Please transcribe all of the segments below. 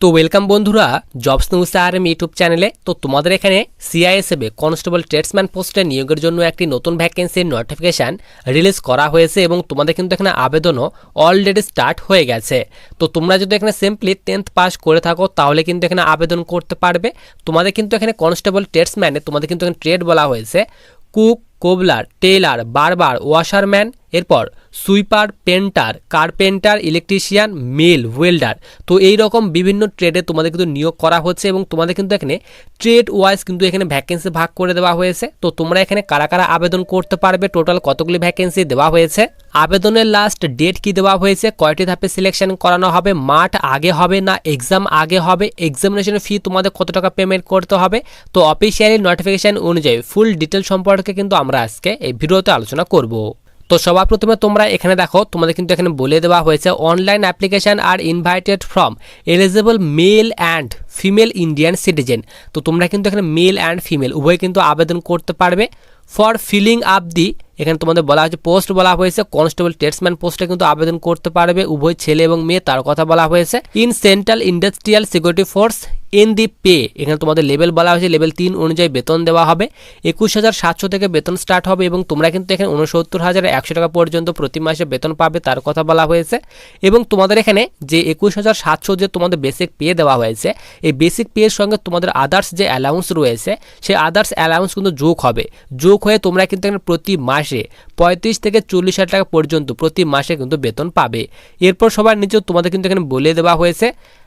তো ওয়েলকাম বন্ধুরা jobs news R M YouTube চ্যানেলে তো তোমাদের এখানে সিআইএসএফে কনস্টেবল ট্রেডসম্যান পোস্টে নিয়োগের জন্য একটি নতুন ভ্যাকেন্সির নোটিফিকেশান রিলিজ করা হয়েছে এবং তোমাদের কিন্তু এখানে আবেদনও অলরেডি স্টার্ট হয়ে গেছে। তো তোমরা যদি এখানে সিম্পলি টেন্থ পাস করে থাকো, তাহলে কিন্তু এখানে আবেদন করতে পারবে। তোমাদের কিন্তু এখানে কনস্টেবল ট্রেডসম্যানে তোমাদের কিন্তু এখানে ট্রেড বলা হয়েছে। Cook, cobbler tailor barber, washerman, এরপর সুইপার পেন্টার কার্পেন্টার ইলেকট্রিশিয়ান, মেল, ওয়েল্ডার। তো এই রকম বিভিন্ন ট্রেডে তোমাদের কিন্তু নিয়োগ করা হচ্ছে এবং তোমাদের কিন্তু এখানে ট্রেড ওয়াইজ কিন্তু এখানে ভ্যাকেন্সি ভাগ করে দেওয়া হয়েছে। তো তোমরা এখানে কারা কারা আবেদন করতে পারবে? টোটাল কতগুলি ভ্যাকেন্সি দেওয়া হয়েছে? আবেদনের লাস্ট ডেট কি দেওয়া হয়েছে? কয়টি ধাপে সিলেকশন করানো হবে? মাঠ আগে হবে না এক্সাম আগে হবে? এক্সামিনেশন ফি তোমাদের কত টাকা পেমেন্ট করতে হবে? তো অফিসিয়ালি নোটিফিকেশন অনুযায়ী ফুল ডিটেল সম্পর্কে কিন্তু আমরা আজকে এই ভিডিওতে আলোচনা করব। তো সবার প্রথমে তোমরা এখানে দেখো, তোমাদের কিন্তু এখানে বলে দেওয়া হয়েছে online application are invited from eligible male and female Indian citizen তো তোমরা কিন্তু এখানে মেল অ্যান্ড ফিমেল উভয় কিন্তু আবেদন করতে পারবে। ফর ফিলিং আপ দি এখানে তোমাদের বলা হয়েছে পোস্ট বলা হয়েছে কনস্টেবল টেটসম্যান পোস্টে কিন্তু আবেদন করতে পারবে উভয় ছেলে এবং মেয়ে, তার কথা বলা হয়েছে। In central industrial security force in the pay এখানে তোমাদের লেভেল বলা হয়েছে লেভেল তিন অনুযায়ী বেতন দেওয়া হবে। একুশ হাজার সাতশো থেকে বেতন স্টার্ট হবে এবং তোমরা কিন্তু এখানে উনসত্তর হাজার একশো টাকা পর্যন্ত প্রতি মাসে বেতন পাবে, তার কথা বলা হয়েছে। এবং তোমাদের এখানে যে একুশ হাজার সাতশো যে তোমাদের বেসিক পে দেওয়া হয়েছে, এই বেসিক পেয়ের সঙ্গে তোমাদের আদার্স যে অ্যালাউন্স রয়েছে, সেই আদার্স অ্যালাউন্স কিন্তু যোগ হবে। যোগ হয়ে তোমরা কিন্তু এখানে প্রতি মাসে পঁয়ত্রিশ থেকে চল্লিশ হাজার টাকা পর্যন্ত প্রতি মাসে কিন্তু বেতন পাবে। এরপর সবার নিচে তোমাদের কিন্তু এখানে বলে দেওয়া হয়েছে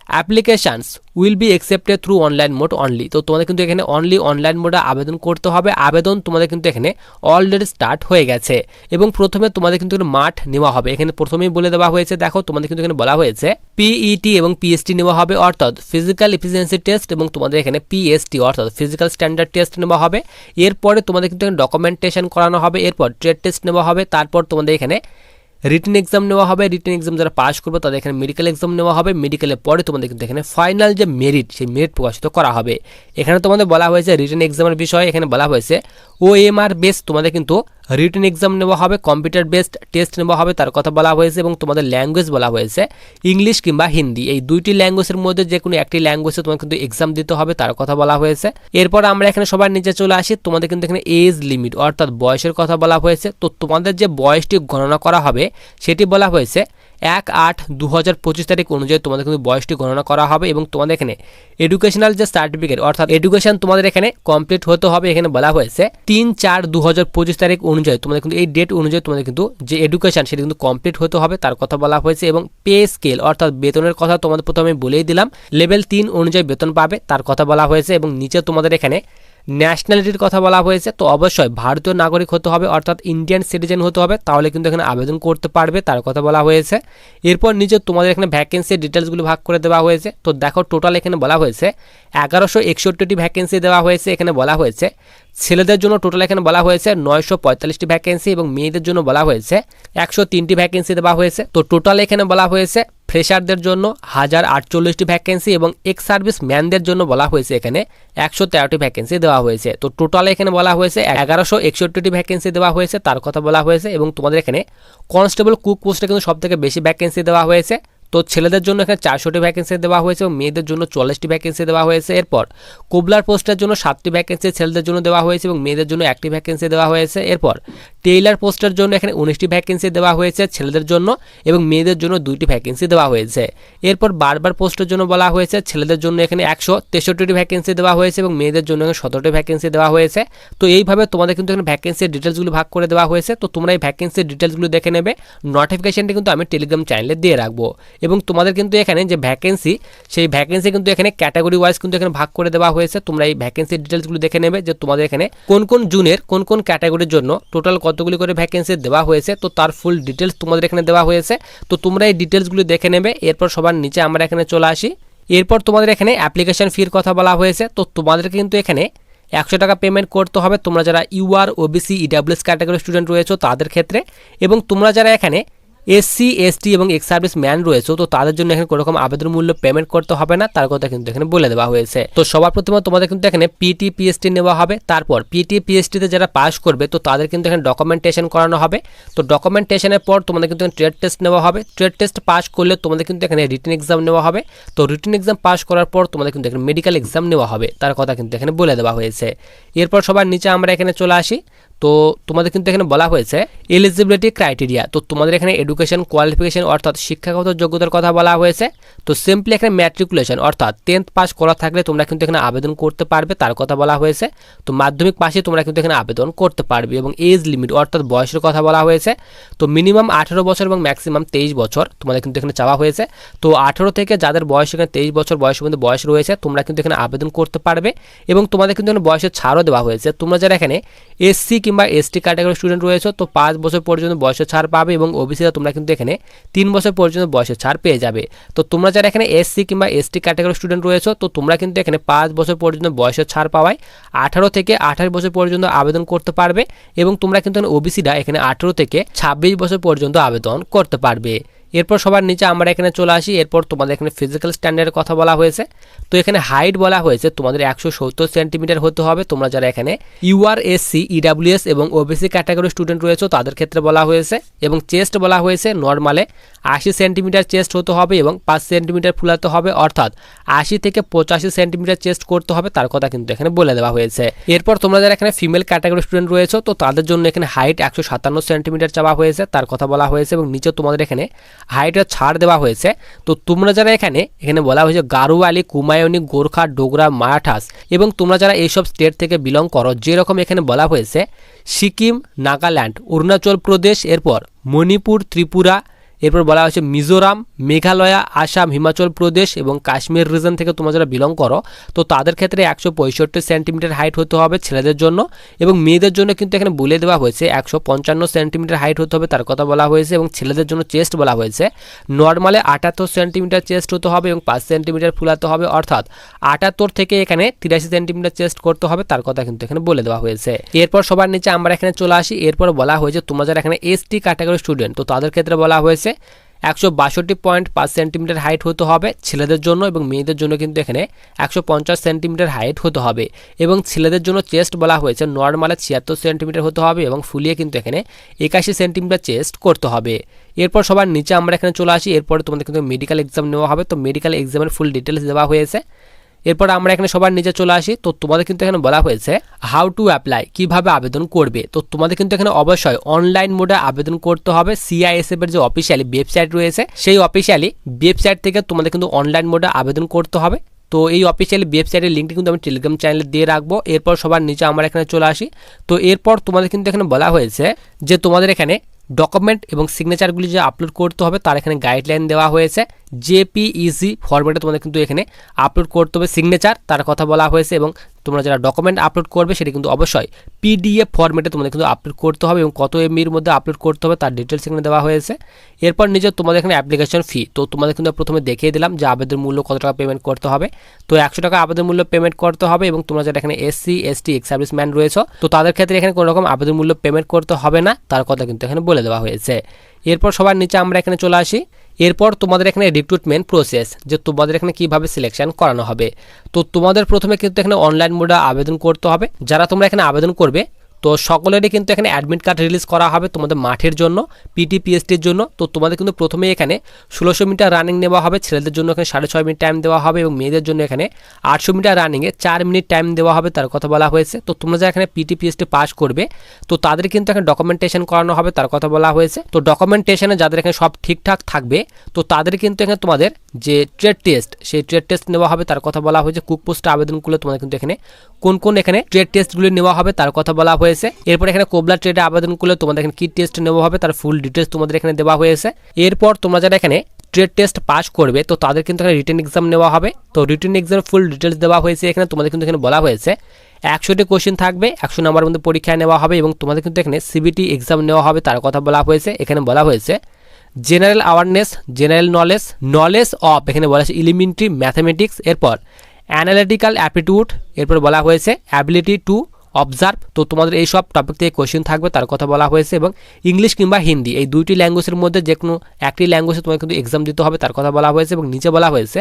applications will be accepted through online mode only. তো তোমাদের কিন্তু এখানে অনলি অনলাইন মোডে আবেদন করতে হবে। আবেদন তোমাদের কিন্তু এখানে অলরেডি স্টার্ট হয়ে গেছে। এবং প্রথমে তোমাদের কিন্তু মাঠ নেওয়া হবে। এখানে প্রথমেই বলে দেওয়া হয়েছে, দেখো তোমাদের কিন্তু এখানে বলা হয়েছে পিইটি এবং পিএসটি নেওয়া হবে, অর্থাৎ ফিজিক্যাল এফিসিয়েন্সি টেস্ট এবং তোমাদের এখানে পিএসটি অর্থাৎ ফিজিক্যাল স্ট্যান্ডার্ড টেস্ট নেওয়া হবে। এরপরে তোমাদের কিন্তু এখানে ডকুমেন্টেশন করানো হবে, এরপর ট্রেড টেস্ট নেওয়া হবে, তারপর তোমাদের এখানে রিটেন এক্সাম নেওয়া হবে রিটেন এক্সাম যারা পাস করবে তাদের এখানে মেডিকেল এক্সাম নেওয়া হবে মেডিকেলের পরে তোমাদের কিন্তু এখানে ফাইনাল যে মেরিট সেই মেরিট প্রকাশিত করা হবে। এখানে তোমাদের বলা হয়েছে রিটেন এক্সামের বিষয়ে, এখানে বলা হয়েছে ও এম আর বেস তোমাদের কিন্তু রিটেন এক্সাম নেওয়া হবে কম্পিউটার বেসড টেস্ট নেওয়া হবে, তার কথা বলা হয়েছে এবং তোমাদের ল্যাঙ্গুয়েজ বলা হয়েছে ইংলিশ কিংবা হিন্দি এই দুইটি ল্যাঙ্গুয়েজের মধ্যে যে কোনো একটি ল্যাঙ্গুয়েজে তোমাকে কিন্তু এক্সাম দিতে হবে, তার কথা বলা হয়েছে। এরপর আমরা এখানে সবার নিচে চলে আসি, তোমাদের কিন্তু এখানে এজ লিমিট অর্থাৎ বয়সের কথা বলা হয়েছে। তো তোমাদের যে বয়সটি গণনা করা হবে, সেটি বলা হয়েছে এক আট দু হাজার পঁচিশ তারিখ অনুযায়ী তোমাদের কিন্তু বয়সটি গণনা করা হবে এবং তোমাদের এখানে এডুকেশনাল যে সার্টিফিকেট অর্থাৎ এডুকেশন তোমাদের এখানে কমপ্লিট হতে হবে, এখানে বলা হয়েছে তিন চার দু হাজার পঁচিশ তারিখ অনুযায়ী তোমাদের কিন্তু এই ডেট অনুযায়ী তোমাদের কিন্তু যে এডুকেশন সেটা কিন্তু কমপ্লিট হতে হবে, তার কথা বলা হয়েছে এবং পে স্কেল অর্থাৎ বেতনের কথা তোমাদের প্রথমে বলেই দিলাম লেভেল তিন অনুযায়ী বেতন পাবে, তার কথা বলা হয়েছে এবং নিচে তোমাদের এখানে ন্যাশনালিটির কথা বলা হয়েছে, তো অবশ্যই ভারতীয় নাগরিক হতে হবে, অর্থাৎ ইন্ডিয়ান সিটিজেন হতে হবে, তাহলে কিন্তু এখানে আবেদন করতে পারবে, তার কথা বলা হয়েছে। এরপর নিচে তোমাদের এখানে ভ্যাকেন্সির ডিটেলসগুলো ভাগ করে দেওয়া হয়েছে, তো দেখো টোটাল এখানে বলা হয়েছে, এগারোশো একষট্টিটি ভ্যাকেন্সি দেওয়া হয়েছে, এখানে বলা হয়েছে, ছেলেদের জন্য টোটাল এখানে বলা হয়েছে নয়শো পঁয়তাল্লিশটি ভ্যাকেন্সি এবং মেয়েদের জন্য বলা হয়েছে একশো তিনটি ভ্যাকেন্সি দেওয়া হয়েছে, তো টোটাল এখানে বলা হয়েছে ফ্রেশারদের জন্য হাজার আটচল্লিশটি ভ্যাকেন্সি এবং এক্স সার্ভিস ম্যানদের জন্য বলা হয়েছে এখানে একশো তেরোটি ভ্যাকেন্সি দেওয়া হয়েছে। তো টোটাল এখানে বলা হয়েছে এগারোশো একষট্টিটি ভ্যাকেন্সি দেওয়া হয়েছে, তার কথা বলা হয়েছে এবং তোমাদের এখানে কনস্টেবল কুক পোস্টে কিন্তু সবথেকে বেশি ভ্যাকেন্সি দেওয়া হয়েছে। তো ছেলেদের জন্য এখানে চারশোটি ভ্যাকেন্সি দেওয়া হয়েছে এবং মেয়েদের জন্য চল্লিশটি ভ্যাকেন্সি দেওয়া হয়েছে। এরপর কোবলার পোস্টের জন্য সাতটি ভ্যাকেন্সি ছেলেদের জন্য দেওয়া হয়েছে এবং মেয়েদের জন্য একটি ভ্যাকেন্সি দেওয়া হয়েছে। এরপর টেইলার পোস্টের জন্য এখানে উনিশটি ভ্যাকেন্সি দেওয়া হয়েছে ছেলেদের জন্য এবং মেয়েদের জন্য দুইটি ভ্যাকেন্সি দেওয়া হয়েছে। এরপর বারবার পোস্টের জন্য বলা হয়েছে ছেলেদের জন্য এখানে একশো তেষট্টিটি ভ্যাকেন্সি দেওয়া হয়েছে এবং মেয়েদের জন্য এখানে সতেরোটি ভ্যাকেন্সি দেওয়া হয়েছে। তো এইভাবে তোমাদের কিন্তু এখানে ভ্যাকেন্সির ডিটেলসগুলো ভাগ করে দেওয়া হয়েছে। তো তোমরা এই ভ্যাকেন্সির ডিটেলসগুলো দেখে নেবে। নোটিফিকেশনটি কিন্তু আমি টেলিগ্রাম চ্যানেলে দিয়ে রাখব। এবং তোমাদের কিন্তু এখানে যে ভ্যাকেন্সি সেই ভ্যাকেন্সি কিন্তু এখানে ক্যাটাগরি ওয়াইজ কিন্তু এখানে ভাগ করে দেওয়া হয়েছে। তোমরা এই ভ্যাকেন্সির ডিটেলসগুলো দেখে নেবে যে তোমাদের এখানে কোন কোন জুনের, কোন কোন ক্যাটাগরির জন্য টোটাল কতগুলি করে ভ্যাকেন্সি দেওয়া হয়েছে, তো তার ফুল ডিটেলস তোমাদের এখানে দেওয়া হয়েছে। তো তোমরা এই ডিটেলসগুলো দেখে নেবে, এরপর সবার নিচে আমরা এখানে চলে আসি। এরপর তোমাদের এখানে অ্যাপ্লিকেশন ফির কথা বলা হয়েছে, তো তোমাদের কিন্তু এখানে একশো টাকা পেমেন্ট করতে হবে। তোমরা যারা UR OBC EWS category student রয়েছে তাদের ক্ষেত্রে। এবং তোমরা যারা এখানে এসসি এসটি এবং এক্স সার্ভিস ম্যান রয়েছে, তো তাদের জন্য এখানে কোনো রকম আবেদন মূল্য পেমেন্ট করতে হবে না, তার কথা কিন্তু এখানে বলে দেওয়া হয়েছে। তো সবার প্রথমে তোমাদের কিন্তু এখানে পিটি পিএসটি নেওয়া হবে, তারপর পিটি পিএসটিতে যারা পাস করবে, তো তাদের কিন্তু এখানে ডকুমেন্টেশন করানো হবে। তো ডকুমেন্টেশনের পর তোমাদের কিন্তু ট্রেড টেস্ট নেওয়া হবে ট্রেড টেস্ট পাস করলে তোমাদের কিন্তু এখানে রিটেন এক্সাম নেওয়া হবে। তো রিটেন এক্সাম পাস করার পর তোমাদের কিন্তু এখানে মেডিকেল এক্সাম নেওয়া হবে, তার কথা কিন্তু এখানে বলে দেওয়া হয়েছে। এরপর সবার নিচে আমরা এখানে চলে আসি। তো তোমাদের কিন্তু এখানে বলা হয়েছে এলিজিবিলিটি ক্রাইটেরিয়া তো তোমাদের এখানে এডুকেশন কোয়ালিফিকেশন অর্থাৎ শিক্ষাগত যোগ্যতার কথা বলা হয়েছে। তো সিম্পলি এখানে ম্যাট্রিকুলেশন অর্থাৎ টেন্থ পাস করা থাকলে তোমরা কিন্তু এখানে আবেদন করতে পারবে, তার কথা বলা হয়েছে। তো মাধ্যমিক পাশে তোমরা কিন্তু এখানে আবেদন করতে পারবে এবং এজ লিমিট অর্থাৎ বয়সের কথা বলা হয়েছে। তো মিনিমাম আঠেরো বছর এবং ম্যাক্সিমাম তেইশ বছর তোমাদের কিন্তু এখানে চাওয়া হয়েছে। তো আঠেরো থেকে যাদের বয়স এখানে তেইশ বছর বয়সের মধ্যে বয়স রয়েছে, তোমরা কিন্তু এখানে আবেদন করতে পারবে এবং তোমাদের কিন্তু এখানে বয়সের ছাড়ও দেওয়া হয়েছে। তোমরা যারা এখানে এসসি কিংবা এসটি ক্যাটাগরি স্টুডেন্ট রয়েছে, তো পাঁচ বছর পর্যন্ত বয়সের ছাড় পাবে এবং ওবিসিরা তোমরা কিন্তু এখানে তিন বছর পর্যন্ত বয়সের ছাড় পেয়ে যাবে। তো তোমরা যারা এখানে এসসি কিংবা এসটি ক্যাটাগরি স্টুডেন্ট রয়েছে, তো তোমরা কিন্তু এখানে পাঁচ বছর পর্যন্ত বয়সের ছাড় পাওয়ায় আঠারো থেকে আঠাশ বছর পর্যন্ত আবেদন করতে পারবে এবং তোমরা কিন্তু ওবিসিরা এখানে আঠারো থেকে ছাব্বিশ বছর পর্যন্ত আবেদন করতে পারবে। এরপর সবার নিচে আমরা এখানে চলে আসি। এরপর তোমাদের এখানে ফিজিক্যাল স্ট্যান্ডার্ডের কথা বলা হয়েছে। তো এখানে হাইট বলা হয়েছে, তোমাদের একশো সত্তর সেন্টিমিটার হতে হবে। তোমরা যারা এখানে ইউআরএসসি ইডাব্লিউএস এবং ওবিসি ক্যাটাগরি স্টুডেন্ট রয়েছে, তাদের ক্ষেত্রে বলা হয়েছে। এবং চেস্ট বলা হয়েছে নর্মালে আশি সেন্টিমিটার চেস্ট হতে হবে এবং পাঁচ সেন্টিমিটার ফুলাতে হবে। অর্থাৎ আশি থেকে পঁচাশি সেন্টিমিটার চেস্ট করতে হবে, তার কথা কিন্তু এখানে বলে দেওয়া হয়েছে। এরপর তোমরা যারা এখানে ফিমেল ক্যাটাগরি স্টুডেন্ট রয়েছে, তো তাদের জন্য এখানে হাইট একশো সাতান্ন সেন্টিমিটার চাওয়া হয়েছে, তার কথা বলা হয়েছে এবং নিচে তোমাদের এখানে হাইটের ছাড় দেওয়া হয়েছে। তো তোমরা যারা এখানে এখানে বলা হয়েছে গারোয়ালি কুমায়ুনি, গোর্খা, ডোগরা, মারাঠাস এবং তোমরা যারা এইসব স্টেট থেকে বিলং করো, যেরকম এখানে বলা হয়েছে, সিকিম, নাগাল্যান্ড, অরুণাচল প্রদেশ, এরপর মণিপুর, ত্রিপুরা এরপর বলা হয়েছে, মিজোরাম, মেঘালয়া, আসাম, হিমাচল প্রদেশ এবং কাশ্মীর রিজন থেকে তোমরা যারা বিলং করো, তো তাদের ক্ষেত্রে একশো পঁয়ষট্টি সেন্টিমিটার হাইট হতে হবে ছেলেদের জন্য এবং মেয়েদের জন্য কিন্তু এখানে বলে দেওয়া হয়েছে, একশো পঞ্চান্ন সেন্টিমিটার হাইট হতে হবে তার কথা বলা হয়েছে এবং ছেলেদের জন্য চেস্ট বলা হয়েছে। নর্মালে আটাত্তর সেন্টিমিটার চেস্ট হতে হবে এবং পাঁচ সেন্টিমিটার ফুলাতে হবে, অর্থাৎ আটাত্তর থেকে এখানে তিরাশি সেন্টিমিটার চেস্ট করতে হবে তার কথা কিন্তু এখানে বলে দেওয়া হয়েছে। এরপর সবার নিচে আমরা এখানে চলে আসি, এরপর বলা হয়েছে, তোমরা যারা এখানে এসটি ক্যাটাগরি স্টুডেন্ট তো তাদের ক্ষেত্রে বলা হয়েছে একশো বাষট্টি পয়েন্ট পাঁচ সেন্টিমিটার হাইট হতে হবে ছেলেদের জন্য এবং মেয়েদের জন্য কিন্তু এখানে একশো পঞ্চাশ সেন্টিমিটার হাইট হতে হবে এবং ছেলেদের জন্য চেস্ট বলা হয়েছে। নর্মালে ছিয়াত্তর সেন্টিমিটার হতে হবে এবং ফুলিয়ে কিন্তু এখানে একাশি সেন্টিমিটার চেস্ট করতে হবে। এরপর সবার নিচে আমরা এখানে চলে আসি। এরপরে তোমাদের কিন্তু মেডিকেল এক্সাম নেওয়া হবে। তো মেডিকেল এক্সামের ফুল ডিটেলস দেওয়া হয়েছে। এরপর আমরা এখানে সবার নিচে চলে আসি। তো তোমাদের কিন্তু এখানে বলা হয়েছে হাউ টু অ্যাপ্লাই কীভাবে আবেদন করবে। তো তোমাদের কিন্তু এখানে অবশ্যই অনলাইন মোডে আবেদন করতে হবে। সিআইএসএফ এর যে অফিসিয়ালি ওয়েবসাইট রয়েছে, সেই অফিসিয়ালি ওয়েবসাইট থেকে তোমাদের কিন্তু অনলাইন মোডে আবেদন করতে হবে। তো এই অফিসিয়ালি ওয়েবসাইটের লিঙ্কটি কিন্তু আমি টেলিগ্রাম চ্যানেলে দিয়ে রাখব। এরপর সবার নিচে আমরা এখানে চলে আসি। তো এরপর তোমাদের কিন্তু এখানে বলা হয়েছে যে তোমাদের এখানে ডকুমেন্ট এবং সিগনেচারগুলি যে আপলোড করতে হবে, তার এখানে গাইডলাইন দেওয়া হয়েছে। জেপিইসি ফরম্যাটে তোমাদের কিন্তু এখানে আপলোড করতে হবে সিগনেচার তার কথা বলা হয়েছে এবং তোমরা যারা ডকুমেন্ট আপলোড করবে, সেটি কিন্তু অবশ্যই পিডিএফ ফরম্যাটে তোমাদের কিন্তু আপলোড করতে হবে এবং কত এমবির মধ্যে আপলোড করতে হবে তার ডিটেলস এখানে দেওয়া হয়েছে। এরপর নিজের তোমাদের এখানে অ্যাপ্লিকেশন ফি তো তোমাদের কিন্তু প্রথমে দেখিয়ে দিলাম যে আবেদন মূল্য কত টাকা পেমেন্ট করতে হবে। তো একশো টাকা আবেদন মূল্য পেমেন্ট করতে হবে এবং তোমরা যারা এখানে এসসি এসটি এক্স সার্ভিসম্যান রয়েছে, তো তাদের ক্ষেত্রে এখানে কোনো রকম আবেদন মূল্য পেমেন্ট করতে হবে না, তার কথা কিন্তু এখানে বলে দেওয়া হয়েছে। এরপর সবার নিচে আমরা এখানে চলে আসি। এরপর তোমাদের এখানে রিক্রুটমেন্ট প্রসেস যে তোমাদের এখানে কীভাবে সিলেকশন করানো হবে। তো তোমাদের প্রথমে কিন্তু এখানে অনলাইন মোডে আবেদন করতে হবে। যারা তোমরা এখানে আবেদন করবে তো সকলেরই কিন্তু এখানে অ্যাডমিট কার্ড রিলিজ করা হবে তোমাদের মাঠের জন্য পিটি পিএসটির জন্য। তো তোমাদের কিন্তু প্রথমে এখানে ষোলোশো মিটার রানিং নেওয়া হবে, ছেলেদের জন্য এখানে সাড়ে ছয় মিনিট টাইম দেওয়া হবে এবং মেয়েদের জন্য এখানে আটশো মিটার রানিংয়ে চার মিনিট টাইম দেওয়া হবে তার কথা বলা হয়েছে। তো তোমরা যারা এখানে পিটি পিএসটি পাস করবে, তো তাদের কিন্তু এখানে ডকুমেন্টেশন করানো হবে তার কথা বলা হয়েছে। তো ডকুমেন্টেশনে যাদের এখানে সব ঠিকঠাক থাকবে, তো তাদের কিন্তু এখানে তোমাদের যে ট্রেড টেস্ট সেই ট্রেড টেস্ট নেওয়া হবে, তার কথা বলা হয়েছে। কুক পোস্টে আবেদন করলে তোমাদের কিন্তু এখানে, কোন কোন এখানে ট্রেড টেস্টগুলি নেওয়া হবে, তার কথা বলা হয়েছে। এরপর এখানে কোবলা ট্রেডে আবেদন করলে তোমাদের এখানে কি টেস্ট নেওয়া হবে, তার ফুল ডিটেলস তোমাদের এখানে দেওয়া হয়েছে। এরপর তোমরা যারা এখানে ট্রেড টেস্ট পাস করবে, তো তাদের কিন্তু এখানে রিটেন এক্সাম নেওয়া হবে। তো রিটেন এক্সামের ফুল ডিটেলস দেওয়া হয়েছে এখানে, তোমাদের কিন্তু এখানে বলা হয়েছে। একশোটি কোশ্চেন থাকবে, একশো নম্বরের মধ্যে পরীক্ষা নেওয়া হবে এবং তোমাদের কিন্তু এখানে সিবিটি এক্সাম নেওয়া হবে, তার কথা বলা হয়েছে। এখানে বলা হয়েছে general awareness general knowledge knowledge of এখানে বলা হয়েছে ইলিমেন্টারি ম্যাথামেটিক্স এরপর অ্যানালিটিক্যাল অ্যাপিটিউড এরপর বলা হয়েছে অ্যাবিলিটি টু অবজার্ভ তো তোমাদের এই সব টপিক থেকে কোশ্চেন থাকবে, তার কথা বলা হয়েছে এবং ইংলিশ কিংবা হিন্দি এই দুইটি ল্যাঙ্গুয়েজের মধ্যে যে কোনো একটি ল্যাঙ্গুয়েজে তোমাকে কিন্তু এক্সাম দিতে হবে, তার কথা বলা হয়েছে এবং নিচে বলা হয়েছে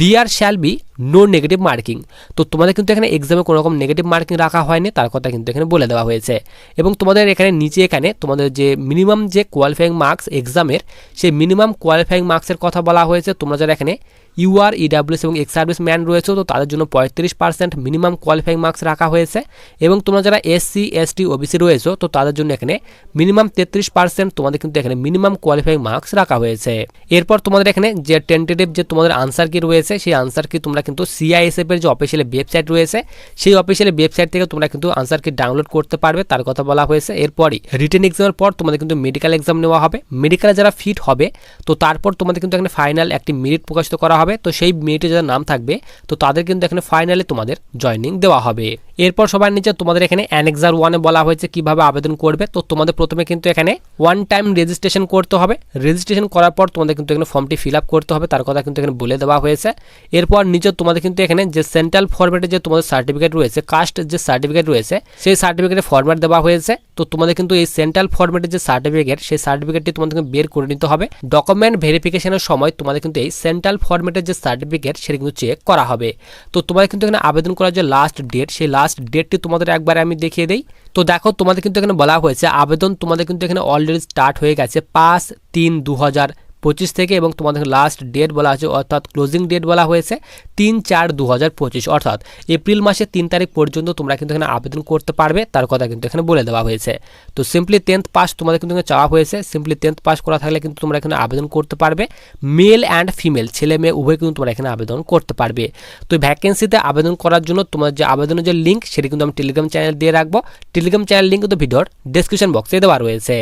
there shall be no negative marking তো তোমাদের কিন্তু এখানে এক্সামে কোনো রকম নেগেটিভ মার্কিং রাখা হয়নি, তার কথা কিন্তু এখানে বলে দেওয়া হয়েছে। এবং তোমাদের এখানে নিচে এখানে তোমাদের যে মিনিমাম যে কোয়ালিফাইং মার্কস এক্সামের সেই মিনিমাম কোয়ালিফাইং মার্কসের কথা বলা হয়েছে, তোমরা যারা এখানে ইউআর ইডাব্লিউএস এবং এক্স সার্ভিস ম্যান রয়েছে, তো তাদের জন্য পঁয়ত্রিশ পার্সেন্ট মিনিমাম কোয়ালিফাইং মার্কস রাখা হয়েছে। এবং তোমরা যারা এসসি এসটি ওবিসি রয়েছে, তো তাদের জন্য এখানে মিনিমাম তেত্রিশ পার্সেন্ট তোমাদের কিন্তু এখানে মিনিমাম কোয়ালিফাইং মার্কস রাখা হয়েছে। এরপর তোমাদের এখানে যে টেন্টেটিভ যে তোমাদের আনসার কি রয়েছে, সেই আনসার কি তোমরা কিন্তু সিআইএসএফ এর যে অফিসিয়াল ওয়েবসাইট রয়েছে, সেই অফিসিয়াল ওয়েবসাইট থেকে তোমরা কিন্তু আনসার কি ডাউনলোড করতে পারবে, তার কথা বলা হয়েছে। এরপরই রিটেন এক্সামের পর তোমাদের কিন্তু মেডিকেল এক্সাম নেওয়া হবে। মেডিকেলে যারা ফিট হবে, তো তারপর তোমাদের কিন্তু এখানে ফাইনাল একটি মেরিট প্রকাশিত করা হবে। তো সেই মেয়েটির যাদের নাম থাকবে, তো তাদের কিন্তু এখানে ফাইনালে তোমাদের জয়নিং দেওয়া হবে। এরপর সবার নিচে তোমাদের এখানে অ্যানেক্সার ওয়ানে বলা হয়েছে কীভাবে আবেদন করবে। তো তোমাদের প্রথমে কিন্তু এখানে ওয়ান টাইম রেজিস্ট্রেশন করতে হবে। রেজিস্ট্রেশন করার পর তোমাদের কিন্তু এখানে ফর্মটি ফিল করতে হবে। তার কথা কিন্তু এখানে বলে দেওয়া হয়েছে। এরপর নিচে তোমাদের কিন্তু এখানে যে সেন্ট্রাল ফরম্যাটে যে তোমাদের সার্টিফিকেট রয়েছে কাস্ট যে সার্টিফিকেট রয়েছে, সেই সার্টিফিকেটের ফরম্যাট দেওয়া হয়েছে। তো তোমাদের কিন্তু এই সেন্ট্রাল ফরম্যাটের যে সার্টিফিকেট সেই সার্টিফিকেটটি তোমাদেরকে বের করে নিতে হবে। ডকুমেন্ট ভেরিফিকেশনের সময় তোমাদের কিন্তু এই সেন্ট্রাল ফরম্যাটের যে সার্টিফিকেট সেটা কিন্তু চেক করা হবে। তো তোমাদের কিন্তু এখানে আবেদন করার যে লাস্ট ডেট সেই লাস্ট ডেটটি তোমাদের একবার আমি দেখিয়ে দিই। তো দেখো, তোমাদের কিন্তু এখানে বলা হয়েছে, আবেদন তোমাদের কিন্তু এখানে অলরেডি স্টার্ট হয়ে গেছে পাঁচ তিন দু পঁচিশ থেকে এবং তোমাদের লাস্ট ডেট বলা আছে অর্থাৎ ক্লোজিং ডেট বলা হয়েছে, তিন চার দু পঁচিশ। অর্থাৎ এপ্রিল মাসের তিন তারিখ পর্যন্ত তোমরা কিন্তু এখানে আবেদন করতে পারবে, তার কথা কিন্তু এখানে বলে দেওয়া হয়েছে। তো সিম্পলি টেন্থ পাস তোমাদের কিন্তু চাওয়া হয়েছে সিম্পলি টেন্থ পাস করা থাকলে কিন্তু তোমরা এখানে আবেদন করতে পারবে। মেল অ্যান্ড ফিমেল ছেলে মেয়ে, উভয় কিন্তু তোমরা এখানে আবেদন করতে পারবে। তো ভ্যাকেন্সিতে আবেদন করার জন্য তোমার যে আবেদনের যে লিঙ্ক সেটি কিন্তু আমি টেলিগ্রাম চ্যানেল দিয়ে রাখব। টেলিগ্রাম চ্যানেল লিঙ্ক কিন্তু ভিডিওর ডিসক্রিপশন বক্সে দেওয়া রয়েছে।